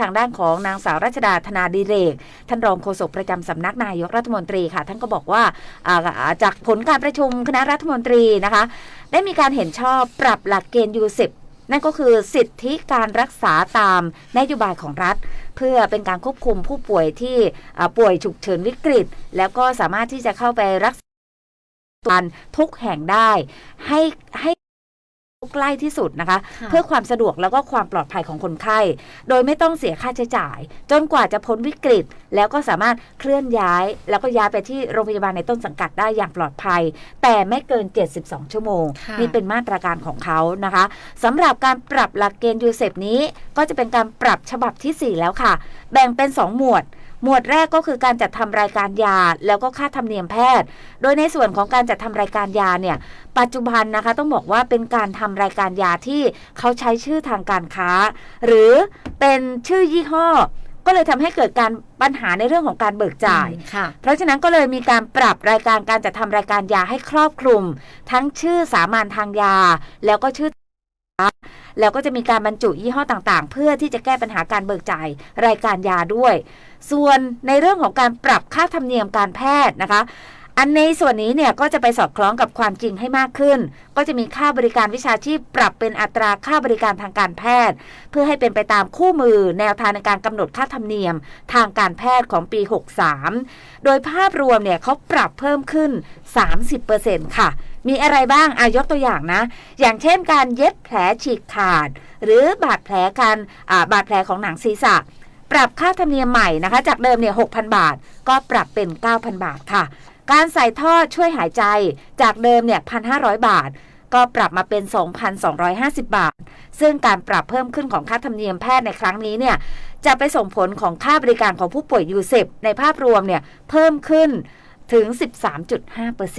ทางด้านของนางสาวรัชดาธนาดิเรก ท่านรองโฆษกประจำสำนักนายกรัฐมนตรีค่ะ ท่านก็บอกว่าจากผลการประชุมคณะรัฐมนตรีนะคะ ได้มีการเห็นชอบปรับหลักเกณฑ์ยูสิบนั่นก็คือสิทธิการรักษาตามนโยบายของรัฐ เพื่อเป็นการควบคุมผู้ป่วยที่ป่วยฉุกเฉินวิกฤต แล้วก็สามารถที่จะเข้าไปรักษาทุกแห่งได้ให้ให้ ใกล้ที่สุดนะคะค่ะเพื่อความสะดวกแล้วก็ความปลอดภัยของคนไข้ โดยไม่ต้องเสียค่าใช้จ่าย จนกว่าจะพ้นวิกฤต แล้วก็สามารถเคลื่อนย้าย แล้วก็ย้ายไปที่โรงพยาบาลในต้นสังกัดได้อย่างปลอดภัย แต่ไม่เกิน 72 ชั่วโมงค่ะนี่เป็นมาตรการของเขานะคะสำหรับการปรับหลักเกณฑ์ยูเซฟนี้ ก็จะเป็นการปรับฉบับทีสี่4 แล้วค่ะ แบ่งเป็น 2 หมวด หมวดแรกก็คือการจัดทำรายการยา แล้วก็ค่าธรรมเนียมแพทย์ โดยในส่วนของการจัดทำรายการยาเนี่ย ปัจจุบันนะคะต้องบอกว่าเป็นการทำรายการยาที่เขาใช้ชื่อทางการค้า หรือเป็นชื่อยี่ห้อก็เลยทำให้เกิดการปัญหาในเรื่องของการเบิกจ่ายอืมค่ะเพราะฉะนั้นก็เลยมีการปรับรายการการจัดทำรายการยาให้ครอบคลุม ทั้งชื่อสามัญทางยา แล้วก็ชื่อ แล้วก็จะมีการบรรจุยี่ห้อต่างๆ เพื่อที่จะแก้ปัญหาการเบิกจ่ายรายการยาด้วย ส่วนในเรื่องของการปรับค่าธรรมเนียมการแพทย์นะคะ อันในส่วนนี้เนี่ยก็จะไปสอดคล้องกับความจริงให้มากขึ้น ก็จะมีค่าบริการวิชาชีพปรับเป็นอัตราค่าบริการทางการแพทย์ เพื่อให้เป็นไปตามคู่มือ แนวทางในการกำหนดค่าธรรมเนียม ทางการแพทย์ของปี 63 โดยภาพรวมเนี่ยเขาปรับเพิ่มขึ้น 30%ค่ะ มีอะไรบ้างอายกตัวอย่างนะ อย่างเช่นการเย็บแผลฉีกขาด หรือบาดแผลการบาดแผลของหนังศีรษะปรับค่าธรรมเนียมใหม่นะคะ จากเดิมเนี่ย 6,000 บาท ก็ปรับเป็น 9,000 บาทค่ะ การใส่ท่อช่วยหายใจจากเดิมเนี่ย1,500 บาท ก็ปรับมาเป็น 2,250 บาท ซึ่งการปรับเพิ่มขึ้นของค่าธรรมเนียมแพทย์ในครั้งนี้เนี่ยจะไปส่งผลของค่าบริการของผู้ป่วยยูเซปในภาพรวมเนี่ยเพิ่มขึ้นถึง 13.5%เ